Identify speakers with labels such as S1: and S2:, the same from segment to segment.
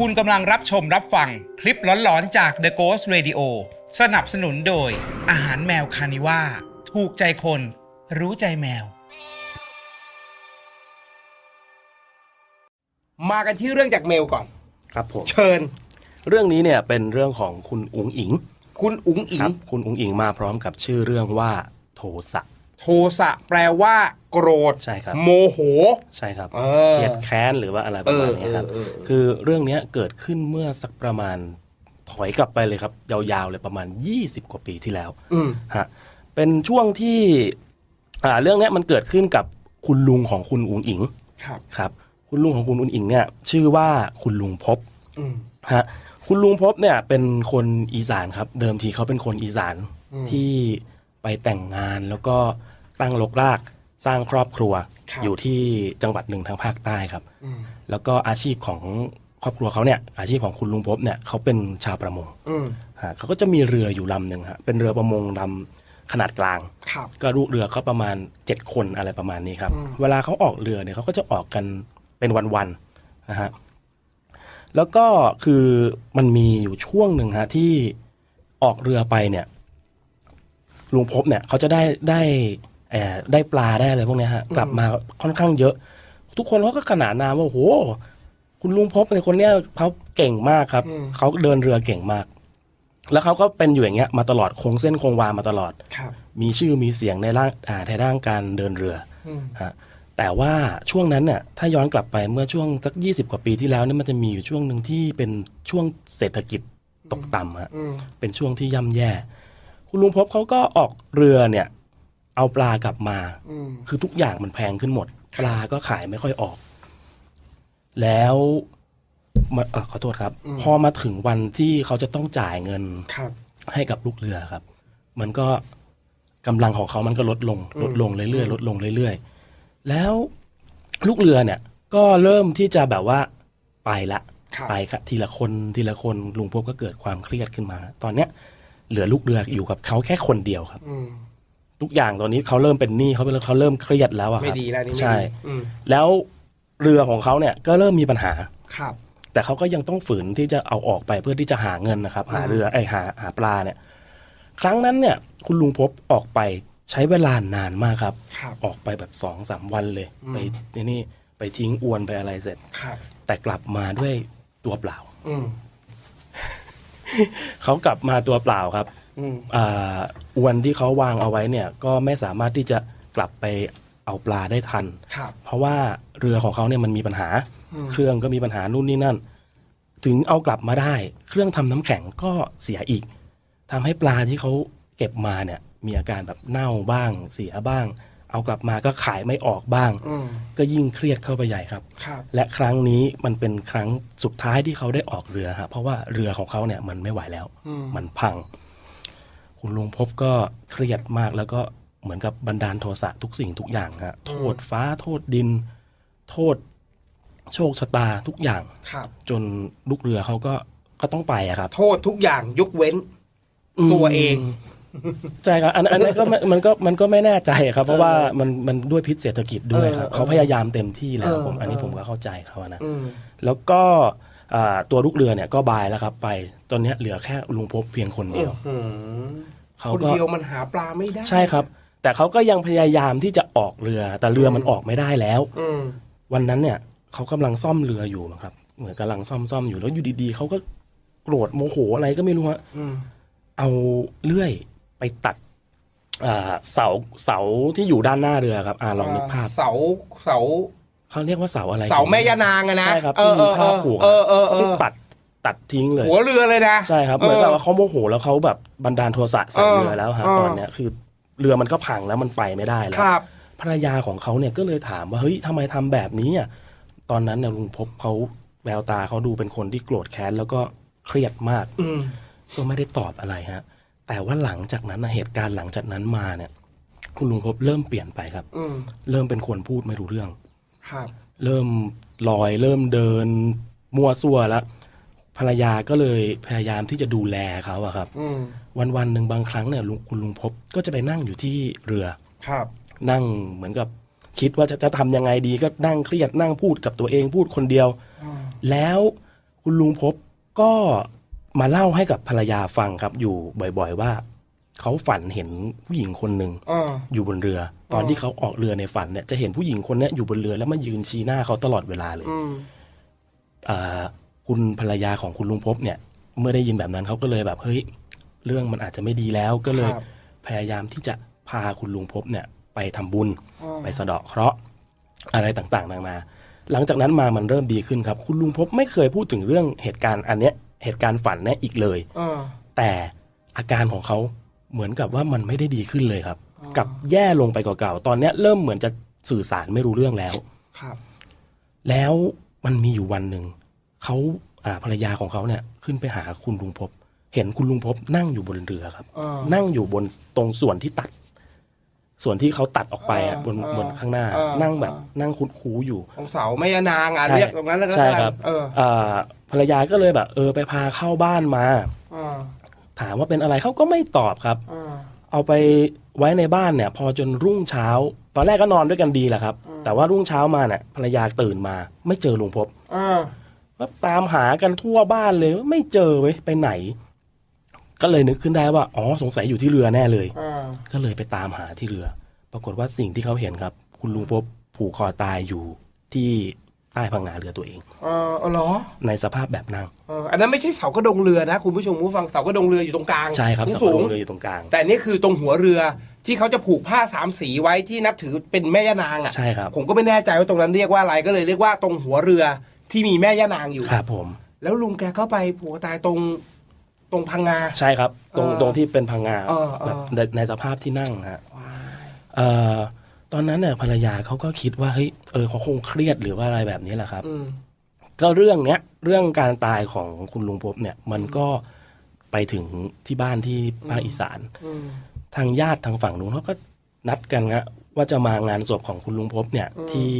S1: คุณกำลังรับชมรับฟังคลิปหลอนๆจาก The Ghost Radio สนับสนุนโดย อาหารแมวคานิว่า ถูกใจคน รู้ใจแมว
S2: มากันที่เรื่องจากเมลก่อน
S3: ครับผม
S2: เชิญ
S3: เรื่องนี้เนี่ยเป็นเรื่องของคุณอุ๋งอิง
S2: คุณอุ๋งอิ
S3: ค
S2: ง
S3: รับคุณอุ๋งอิงมาพร้อมกับชื่อเรื่องว่าโทสะ
S2: โทสะแปลว่าโกรธ
S3: ใช่ครับ
S2: โมโห
S3: ใช่ครับ
S2: เออ
S3: เกลียดแค้นหรือว่าอะไรประมาณนี้ครับ
S2: เออเออเออ
S3: คือเรื่องเนี้ยเกิดขึ้นเมื่อสักประมาณถอยกลับไปเลยครับ ยาวๆเลยประมาณ 20 กว่าปีที่แล้ว
S2: อืม
S3: ฮะเป็นช่วงที่อ่าเรื่องเนี้ยมันเกิดขึ้นกับคุณลุงของคุณอุ๋งอิง
S2: ครับ
S3: ครับ คุณลุงของคุณอุ๋งอิงเนี่ยชื่อว่าคุณลุงพบ
S2: อืม
S3: ฮะคุณลุงพบเนี่ยเป็นคนอีสานครับ เดิมทีเขาเป็นคนอีสาน
S2: อืม
S3: ที่ ไปแต่งงานแล้วก็ตั้งรกรากสร้างครอบครัว
S2: ครับ
S3: อยู่ที่จังหวัดหนึ่งทางภาคใต้ครับ
S2: อืม
S3: แล้วก็อาชีพของครอบครัวเขาเนี่ยอาชีพของคุณลุงพบเนี่ยเขาเป็นชาวประมง
S2: อืม
S3: ฮะเขาก็จะมีเรืออยู่ลำหนึ่งฮะเป็นเรือประมงลำขนาดกลาง
S2: ครับ
S3: ก็ลูกเรือก็ประมาณ 7 คนอะไรประมาณนี้ครับ
S2: อืม
S3: เวลาเขาออกเรือเนี่ยเขาก็จะออกกันเป็นวันๆนะฮะแล้วก็คือมันมีอยู่ช่วงหนึ่งฮะที่ออกเรือไปเนี่ย ลุงพบเนี่ยเขาจะได้ได้เอ่อได้ปลาได้อะไรพวกเนี้ยฮะกลับมาค่อนข้างเยอะ ทุกคนเขาก็ขนานนามว่าโอ้โห คุณลุงพบในคนเนี้ยเขาเก่งมากครับ
S2: อืม
S3: เขาเดินเรือเก่งมาก แล้วเขาก็เป็นอยู่อย่างเงี้ยมาตลอดคงเส้นคงวามาตลอด
S2: ครับ
S3: มีชื่อมีเสียงในร่างอ่าในด้านการเดินเรือ
S2: อืม
S3: ฮะแต่ว่าช่วงนั้นเนี่ยถ้าย้อนกลับไปเมื่อช่วงสักยี่สิบกว่าปีที่แล้วเนี่ยมันจะมีอยู่ช่วงหนึ่งที่เป็นช่วงเศรษฐกิจตกต่ำฮะ
S2: อืม
S3: เป็นช่วงที่ย่ำแย่ คุณลุงพบเขาก็ออกเรือเนี่ย เอาปลากลับมา
S2: อืม
S3: คือทุกอย่างมันแพงขึ้นหมด ปลาก็ขายไม่ค่อยออก แล้วมาเอ่อขอโทษครับพอมาถึงวันที่เขาจะต้องจ่ายเงิน
S2: ครับ
S3: ให้กับลูกเรือครับ มันก็กำลังของเขามันก็ลดลง ลดลงเรื่อยๆลดลงเรื่อยๆ แล้วลูกเรือเนี่ย ก็เริ่มที่จะแบบว่าไปละ
S2: ครับ
S3: ไปครับทีละคนทีละคนลุงพบก็เกิดความเครียดขึ้นมา ตอนเนี้ย เหลือลูกเรืออยู่กับเขาแค่คนเดียวครับ
S2: อืม
S3: ทุกอย่างตอนนี้เขาเริ่มเป็นหนี้เขาเป็นเขาเริ่มเครียดแล้วอะค
S2: ไม่
S3: รับ
S2: ดีแล้วนี่ไม่
S3: ใช่
S2: ดีอืม
S3: แล้วเรือของเขาเนี่ยก็เริ่มมีปัญหา
S2: ครับ
S3: แต่เขาก็ยังต้องฝืนที่จะเอาออกไปเพื่อที่จะหาเงินนะครับ หาเรือไอยหาหาปลาเนี่ย ครั้งนั้นเนี่ย คุณลุงพบออกไปใช้เวลานานมากครับ
S2: ครับ
S3: ออกไปแบบสองสามวันเลย
S2: อืม
S3: ไปนี่นี่ไปทิ้งอวนไปอะไรเสร็จ
S2: ครับ
S3: แต่กลับมาด้วยตัวเปล่า
S2: อืม
S3: เขากลับมาตัวเปล่าครับ
S2: อืม
S3: อ่าอวนที่เขาวางเอาไว้เนี่ย ก็ไม่สามารถที่จะกลับไปเอาปลาได้ทัน
S2: ครับ
S3: เพราะว่าเรือของเขาเนี่ยมันมีปัญหา
S2: อืม
S3: เครื่องก็มีปัญหานู่นนี่นั่น ถึงเอากลับมาได้ เครื่องทำน้ำแข็งก็เสียอีกทำให้ปลาที่เขาเก็บมาเนี่ย มีอาการแบบเน่าบ้าง เสียบ้าง เอากลับมาก็ขายไม่ออกบ้าง
S2: อืม
S3: ก็ยิ่งเครียดเข้าไปใหญ่ครับ
S2: ครับ
S3: และครั้งนี้มันเป็นครั้งสุดท้ายที่เขาได้ออกเรือฮะเพราะว่าเรือของเขาเนี่ยมันไม่ไหวแล้ว
S2: อืม
S3: มันพัง คุณลุงพบก็เครียดมากแล้วก็เหมือนกับบันดาลโทสะทุกสิ่งทุกอย่างฮะโทษฟ้าโทษดิน โทษโชคชะตาทุกอย่าง
S2: ครับ
S3: จนลูกเรือเขาก็ก็ต้องไปอะครับ
S2: โทษทุกอย่างยกเว้น ตัวเอง
S3: ใช่ครับอันอันนี้ก็ไม่มันก็มันก็ไม่แน่ใจครับ เพราะว่ามันมันด้วยพิษเศรษฐกิจด้วยครับ
S2: เออ
S3: เขาพยายามเต็มที่แล้ว
S2: เออ
S3: ผมอันนี้
S2: เออ
S3: ผมก็เข้าใจเขานะ
S2: อืม
S3: แล้วก็อ่าตัวลูกเรือเนี่ยก็บายแล้วครับไปตอนเนี้ยเหลือแค่ลุงพบเพียงคนเดียว
S2: อืม
S3: เขา
S2: คน
S3: ก็
S2: เดียวมันหาปลาไม่ได้
S3: ใช่ครับ แต่เขาก็ยังพยายามที่จะออกเรือ แต่เรือมันออกไม่ได้แล้ว
S2: อืม
S3: วันนั้นเนี่ยเขากำลังซ่อมเรืออยู่นะครับ เหมือนกำลังซ่อมซ่อมอยู่แล้วอยู่ดีๆเขาก็โกรธโมโหอะไรก็ไม่รู้ฮะ
S2: อืม
S3: เอาเลื่อย ไปตัดอ่าเสาเสาที่อยู่ด้านหน้าเรือครับอ่าลองนึกภาพ
S2: เสาเสา
S3: เขาเรียกว่าเสาอะไร
S2: เสาแม่ยานางอะนะ
S3: ใช่ครับ
S2: เอ
S3: ที่
S2: อ
S3: มีผ้าผูก
S2: เออเออเออ
S3: ที่ตัดตัดทิ้งเลย
S2: หัวเรือเลยนะ
S3: ใช่ครับเหมือนกับว่าเขาโมโหแล้วเขาแบบบันดาลโทสะใส่เรือแล้วฮะ
S2: เออ
S3: ตอนเนี้ยคือเรือมันก็พังแล้วมันไปไม่ได้แล้ว
S2: ครับ
S3: ภรรยาของเขาเนี่ยก็เลยถามว่าเฮ้ยทำไมทำแบบนี้อะตอนนั้นเนี่ยลุงพบเขาแววตาเขาดูเป็นคนที่โกรธแค้นแล้วก็เครียดมาก
S2: อืม
S3: ก็ไม่ได้ตอบอะไรฮะ แต่ว่าหลังจากนั้นนะเหตุการณ์หลังจากนั้นมาเนี่ย คุณลุงพบเริ่มเปลี่ยนไปครับ
S2: อืม
S3: เริ่มเป็นคนพูดไม่รู้เรื่อง
S2: ครับ
S3: เริ่มลอยเริ่มเดิน มั่วซั่วแล้วภรรยาก็เลยพยายามที่จะดูแลเขาอะครับ
S2: อืม
S3: วันวันๆหนึ่งบางครั้งเนี่ยลุงคุณลุงพบก็จะไปนั่งอยู่ที่เรือ
S2: ครับ
S3: นั่งเหมือนกับคิดว่าจะจะทำยังไงดีก็นั่งเครียดนั่งพูดกับตัวเองพูดคนเดียวแล้วคุณลุงพบก็ มาเล่าให้กับภรรยาฟังครับอยู่บ่อยๆว่าเขาฝันเห็นผู้หญิงคนหนึ่ง
S2: อ่า
S3: อยู่บนเรือ ตอนที่เขาออกเรือในฝันเนี่ยจะเห็นผู้หญิงคนเนี้ยอยู่บนเรือแล้วมายืนชี้หน้าเขาตลอดเวลาเลย
S2: อืม
S3: อ่าคุณภรรยาของคุณลุงพบเนี่ย เมื่อได้ยินแบบนั้นเขาก็เลยแบบเฮ้ยเรื่องมันอาจจะไม่ดีแล้วก็เลย
S2: ครับ
S3: พยายามที่จะพาคุณลุงพบเนี่ย ไปทำบุญ
S2: อ่า
S3: ไปสะเดาะเคราะห์อะไรต่างๆนานาหลังจากนั้นมามันเริ่มดีขึ้นครับ คุณลุงพบไม่เคยพูดถึงเรื่องเหตุการณ์อันเนี้ย เหตุการณ์ฝันเนี่ยอีกเลย
S2: อ่า
S3: แต่อาการของเขาเหมือนกับว่ามันไม่ได้ดีขึ้นเลยครับกลับแย่ลงไปกว่าเก่าตอนเนี้ยเริ่มเหมือนจะสื่อสารไม่รู้เรื่องแล้ว
S2: ครับ
S3: แล้วมันมีอยู่วันหนึ่งเขาอ่าภรรยาของเขาเนี่ยขึ้นไปหาคุณลุงพบ เห็นคุณลุงพบนั่งอยู่บนเรือครับ
S2: อ่า
S3: นั่งอยู่บนตรงส่วนที่ตัด ส่วนที่เขาตัดออกไปอะ
S2: อ่า
S3: บน
S2: อ่า
S3: บนข้างหน้า
S2: อ่า
S3: นั่งแบบ
S2: อ่า
S3: นั่งคุดคูอยู่
S2: ของเสาแม่ยานางอะ
S3: ใช่
S2: เรียกตรงนั้นแล้วก็
S3: ใช่
S2: แล้วกัน
S3: ครับ
S2: เออ
S3: อ่า ภรรยาก็เลยแบบ เออไปพาเข้าบ้านมา
S2: อ่า
S3: ถามว่าเป็นอะไรเขาก็ไม่ตอบครับ
S2: อ่า
S3: เอาไปไว้ในบ้านเนี่ย พอจนรุ่งเช้า ตอนแรกก็นอนด้วยกันดีแหละครับแต่ว่ารุ่งเช้ามาเนี่ยภรรยาตื่นมา ไม่เจอลุงพบ
S2: อ่า
S3: ก็ตามหากันทั่วบ้านเลยไม่เจอเว้ยไปไหน ก็เลยนึกขึ้นได้ว่าอ๋อสงสัยอยู่ที่เรือแน่เลย
S2: อ่า
S3: ก็เลยไปตามหาที่เรือ ปรากฏว่าสิ่งที่เขาเห็นครับ คุณลุงพบผูกคอตายอยู่ที่ ใต้พังงาเรือตัวเอง
S2: เออเอาเหรอ
S3: ในสภาพแบบนั่ง
S2: เอออันนั้นไม่ใช่เสากระดงเรือนะคุณผู้ชมผู้ฟังเสากระดงเรืออยู่ตรงกลาง
S3: ใช่ครับ
S2: สู
S3: สะ
S2: งสู
S3: พาน
S2: ง
S3: เรืออยู่ตรงกลาง
S2: แต่นี่คือตรงหัวเรือที่เขาจะผูกผ้าสามสีไว้ที่นับถือเป็นแม่ย่านางอะ
S3: ใช่ครับ
S2: ผมก็ไม่แน่ใจว่าตรงนั้นเรียกว่าอะไรก็เลยเรียกว่าตรงหัวเรือที่มีแม่ย่านางอยู่
S3: ครับผม
S2: แล้วลุงแกก็ไปผูกตายตรงตรงพังงา
S3: ใช่ครับ ตรง
S2: เออ
S3: ตรงที่เป็นพังงา
S2: เออเออ
S3: แบบในในสภาพที่นั่งฮะเอ่อ ตอนนั้นเนี่ยภรรยาเขาก็คิดว่าเฮ้ยเออเขาคงเครียดหรือว่าอะไรแบบนี้แหละครับ
S2: อืม
S3: ก็เรื่องเนี้ยเรื่องการตายของคุณลุงพบเนี่ย มันก็ไปถึงที่บ้านที่ภาคอีสาน
S2: อืม
S3: ทางญาติทางฝั่งนู้นเขาก็นัดกันฮะว่าจะมางานศพของคุณลุงพบเนี่ย
S2: อืม
S3: ที่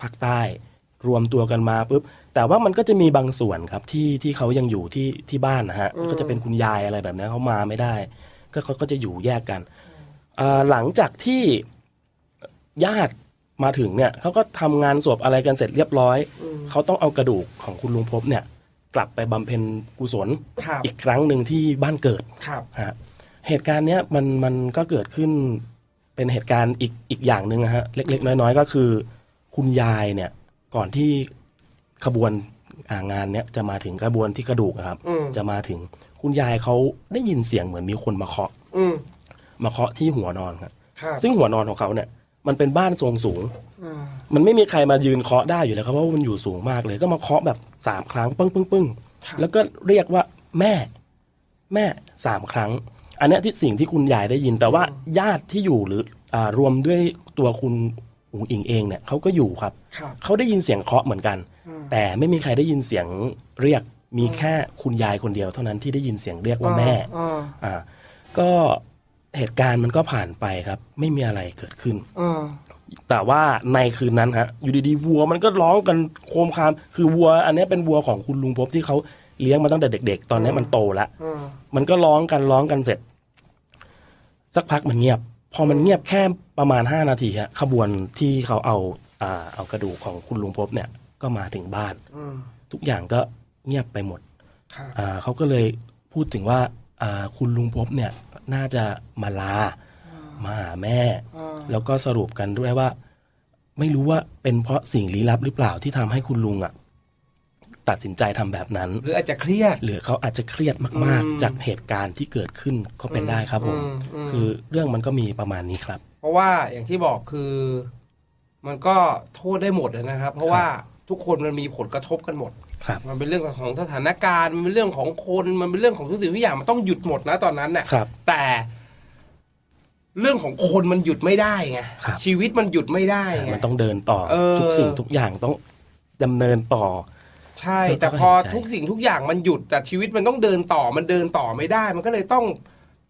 S3: ภาคใต้รวมตัวกันมาปุ๊บแต่ว่ามันก็จะมีบางส่วนครับที่ที่เขายังอยู่ที่ที่บ้านนะฮะก็จะเป็นคุณยายอะไรแบบนี้เขามาไม่ได้ ก็เขาก็จะอยู่แยกกันอ่าหลังจากที่ ญาติมาถึงเนี่ยเขาก็ทำงานศพอะไรกันเสร็จเรียบร้อย
S2: อืม
S3: เขาต้องเอากระดูกของคุณลุงพบเนี่ย กลับไปบำเพ็ญกุศล
S2: ครับ
S3: อีกครั้งหนึ่งที่บ้านเกิด
S2: ครับ
S3: ฮะเหตุการณ์เนี้ยมันมันก็เกิดขึ้นเป็นเหตุการณ์อีกอีกอย่างหนึ่งนะฮะเล็ก ๆ น้อย ๆ ก็คือ คุณยายเนี่ยก่อนที่ขบวนอ่างานเนี้ยจะมาถึงขบวนที่กระดูกอะครับ
S2: อืม
S3: จะมาถึงคุณยายเขาได้ยินเสียงเหมือนมีคนมาเคาะ
S2: อืม
S3: มาเคาะที่หัวนอนครับ
S2: ครับ
S3: ซึ่งหัวนอนของเขาเนี่ย มันเป็นบ้านทรงสูง
S2: อ่า
S3: มันไม่มีใครมายืนเคาะได้อยู่แล้วครับเพราะว่ามันอยู่สูงมากเลย ก็มาเคาะแบบสามครั้งปึ้งปึ้งปึ้ง
S2: ครับ
S3: แล้วก็เรียกว่าแม่ แม่สามครั้ง อันเนี้ยที่สิ่งที่คุณยายได้ยิน แต่ว่าญาติที่อยู่หรืออ่ารวมด้วยตัวคุณอุ๋งอิงเองเนี่ยเขาก็อยู่ครับ
S2: ครับ
S3: เขาได้ยินเสียงเคาะเหมือนกัน
S2: อืม
S3: แต่ไม่มีใครได้ยินเสียงเรียกมีแค่คุณยายคนเดียว เท่านั้นที่ได้ยินเสียงเรียกว่าแม่
S2: อ่า
S3: อ่าก็ เหตุการณ์มันก็ผ่านไปครับ ไม่มีอะไรเกิดขึ้น
S2: อ่า
S3: แต่ว่าในคืนนั้นฮะอยู่ดีๆวัวมันก็ร้องกันโครมคราม คือวัว อันเนี้ยเป็นวัวของคุณลุงพบที่เขาเลี้ยงมาตั้งแต่เด็ก ๆ ตอนเนี้ยมันโตแล้ว
S2: อ่า
S3: มันก็ร้องกันร้องกันเสร็จ สักพักมันเงียบ พอมันเงียบแค่ประมาณห้านาทีฮะขบวนที่เขาเอาอ่าเอากระดูกของคุณลุงพบเนี่ย ก็มาถึงบ้าน
S2: อืม
S3: ทุกอย่างก็เงียบไปหมด
S2: ครับ
S3: อ่าเขาก็เลยพูดถึงว่าอ่าคุณลุงพบเนี่ย น่าจะมาลา มาหาแม่
S2: อ่า
S3: แล้วก็สรุปกันด้วยว่า ไม่รู้ว่าเป็นเพราะสิ่งลี้ลับหรือเปล่าที่ทำให้คุณลุงอะตัดสินใจทำแบบนั้น
S2: หรืออาจจะเครียด
S3: หรือเขาอาจจะเครียดมาก
S2: อืม
S3: ๆจากเหตุการณ์ที่เกิดขึ้นก็เป็นได้ครับผม
S2: อืมอืม
S3: คือเรื่องมันก็มีประมาณนี้ครับ
S2: เพราะว่าอย่างที่บอกคือ มันก็โทษได้หมดนะครับ เพราะว่าทุกคนมันมีผลกระทบกันหมด
S3: ครับ
S2: มันเป็นเรื่องของสถานการณ์มันเป็นเรื่องของคนมันเป็นเรื่องของทุกสิ่งทุกอย่างมันต้องหยุดหมดนะตอนนั้นน่ะ
S3: ครับ
S2: แต่เรื่องของคนมันหยุดไม่ได้ไง
S3: ครับ
S2: ชีวิตมันหยุดไม่ได้ไง
S3: มันต้องเดินต่อ
S2: เออ
S3: ทุกสิ่งทุกอย่างต้องดำเนินต่อ
S2: ใช่
S3: ก็
S2: แต่พอ
S3: เข้าใจ
S2: ทุกสิ่งทุกอย่างมันหยุด แต่ชีวิตมันต้องเดินต่อมันเดินต่อไม่ได้ มันก็เลยต้อง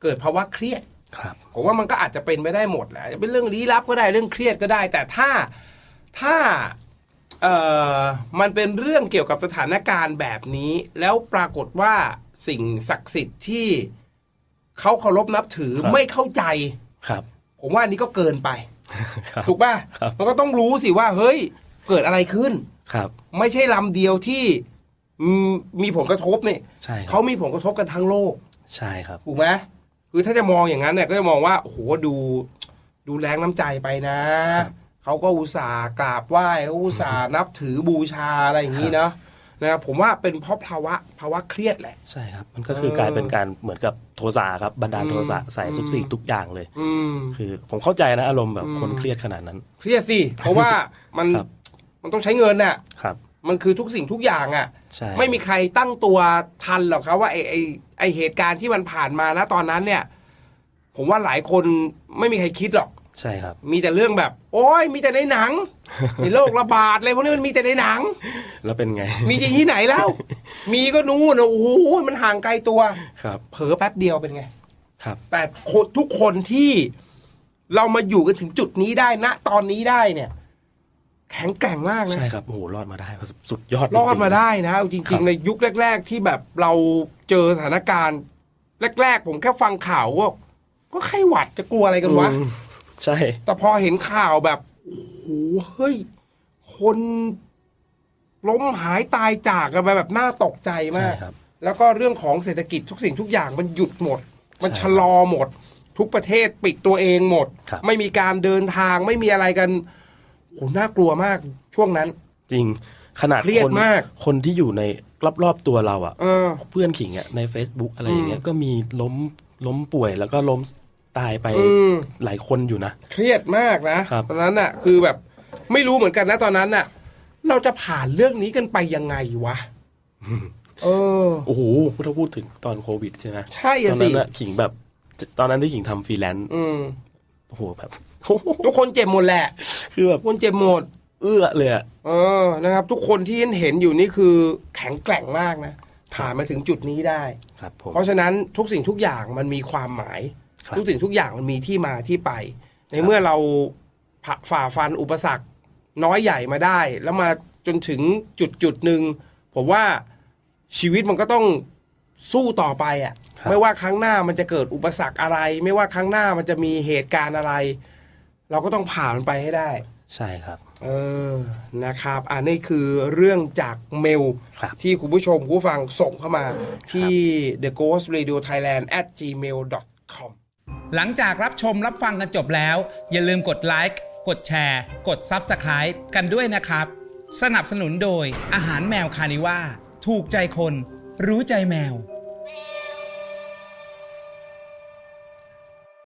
S2: เกิดภาวะเครียด
S3: ครับ
S2: ผมว่ามันก็อาจจะเป็นไปได้หมดแหละจะเป็นเรื่องลี้ลับก็ได้เรื่องเครียดก็ได้ แต่ถ้าถ้า เอ่อมันเป็นเรื่องเกี่ยวกับสถานการณ์แบบนี้ แล้วปรากฏว่าสิ่งศักดิ์สิทธิ์ที่เขาเคารพนับถือ
S3: ครับ
S2: ไม่เข้าใจ
S3: ครับ
S2: ผมว่าอันนี้ก็เกินไป
S3: ครับ
S2: ถูกป่ะ
S3: ครับ
S2: มันก็ต้องรู้สิว่า เฮ้ย เกิดอะไรขึ้น
S3: ครับ
S2: ไม่ใช่ลำเดียวที่อืมมีผลกระทบเนี่ย
S3: ใช่ค
S2: เขา
S3: รับ
S2: มีผลกระทบกันทั้งโลก
S3: ใช่ครับ
S2: ถูกไหมคือถ้าจะมองอย่างนั้นเนี่ยก็จะมองว่าโอ้โหดู ดูแรงน้ำใจไปนะ ครับ เขาก็อุตส่าห์กราบไหว้เขาอุตส่าห์นับถือบูชาอะไรอย่างนี้เนาะนะครับผมว่าเป็นเพราะภาวะภาวะเครียดแหละ
S3: ใช่ครับ มันก็คือ
S2: เออ
S3: กลายเป็นการเหมือนกับโทสะครับบันดาล
S2: อืม
S3: โทสะใส่ทุกสิ่งทุกอย่างเลย
S2: อืม
S3: คือ ผมเข้าใจนะอารมณ์แบบ
S2: อืม
S3: คนเครียดขนาดนั้น
S2: เครียดสิเพราะว่ามัน
S3: ครับ
S2: มันต้องใช้เงินน่ะ
S3: ครับ
S2: มันคือทุกสิ่งทุกอย่างอะ
S3: ใช่
S2: ไม่มีใครตั้งตัวทันหรอกครับว่าไอไอไอเหตุการณ์ที่มันผ่านมานะตอนนั้นเนี่ย ผมว่าหลายคนไม่มีใครคิดหรอก
S3: ใช่ครับ
S2: มีแต่เรื่องแบบ โอ้ยมีแต่ในหนังในโรคระบาดอะไรพวกนี้มันมีแต่ในหนัง
S3: แล้วเป็นไง
S2: มีจริงที่ไหนแล้ว มีก็นู่นนะโอ้โหมันห่างไกลตัว
S3: ครับ
S2: เผลอแป๊บเดียวเป็นไง
S3: ครับ
S2: แต่คนทุกคนที่เรามาอยู่กันถึงจุดนี้ได้ณตอนนี้ได้เนี่ย แข็งแกร่งมากนะ
S3: ใช่ครับโอ้โหรอดมาได้สุดยอด
S2: รอด
S3: จงๆ
S2: มาได้นะเอาจ
S3: ครั
S2: ริง
S3: บ
S2: ๆในยุคแรก ๆ ที่แบบเราเจอสถานการณ์ แรก ๆ ผมแค่ฟังข่าวว่าก็ไข้หวัดจะกลัวอะไรกันวะ
S3: อืม ใช่
S2: แต่พอเห็นข่าวแบบโอ้โหเฮ้ย คนล้มหายตายจากกันไปแบบน่าตกใจมา
S3: ใช่
S2: ก
S3: ครับ
S2: แล้วก็เรื่องของเศรษฐกิจทุกสิ่งทุกอย่างมันหยุดหมด มัน
S3: ใช่
S2: ชะลอหมด ทุกประเทศปิดตัวเองหมด
S3: ครับ
S2: ไม่มีการเดินทางไม่มีอะไรกันโหน่ากลัวมากช่วงนั้น
S3: จริงขนาด
S2: เครียด
S3: คน
S2: มาก
S3: คนที่อยู่ในรอบๆตัวเราอะ
S2: เออ
S3: เพื่อนขิงอะใน Facebook อะไรอย่างเงี้
S2: อื
S3: ย
S2: ม
S3: ก็มีล้มล้มป่วยแล้วก็ล้ม ตายไป
S2: อืม
S3: หลายคนอยู่นะ
S2: เครียดมากนะครับ ตอนนั้นน่ะ คือแบบไม่รู้เหมือนกันนะตอนนั้นน่ะ เราจะผ่านเรื่องนี้กันไปยังไงวะเออ
S3: โอ้โหถ้าพูดถึงตอนโควิดใช่ไหม
S2: ใช่
S3: ต
S2: อะ
S3: อน
S2: สิ
S3: นั้นอะขิงแบบ ตอนนั้นที่ขิงทำฟรีแลนซ์
S2: อืม
S3: โอ้โหแบบ
S2: ทุกคนเจ็บหมดแหละ
S3: คือแบบ
S2: ทุกคนเจ็บหมด
S3: เอื้อเลยอะ
S2: เออนะครับ ทุกคนที่เห็นอยู่นี่คือแข็งแกร่งมากนะผ่านมาถึงจุดนี้ได้
S3: ครับผม
S2: เพราะฉะนั้นทุกสิ่งทุกอย่างมันมีความหมาย
S3: ครับ
S2: ทุกสิ่งทุกอย่างมันมีที่มาที่ไป ในเมื่อเราผ่าฝ่าฟันอุปสรรคน้อยใหญ่มาได้ แล้วมาจนถึงจุดจุดหนึ่งผมว่าชีวิตมันก็ต้องสู้ต่อไปอะ่ะ
S3: ครับ
S2: ไม่ว่าครั้งหน้ามันจะเกิดอุปสรรคอะไร ไม่ว่าครั้งหน้ามันจะมีเหตุการณ์อะไร เราก็ต้องผ่านมันไปให้ได้
S3: ใช่ครับ
S2: เออนะครับ อันนี้คือเรื่องจากเมล
S3: ครับ
S2: ที่คุณผู้ชมคุณผู้ฟังส่งเข้ามาที่ the ghost radio thailand at gmail com
S1: หลังจากรับชมรับฟังกันจบแล้ว อย่าลืมกดไลค์กดแชร์ กด Subscribe กันด้วยนะครับ สนับสนุนโดยอาหารแมวคานิว่า ถูกใจคน รู้ใจแมว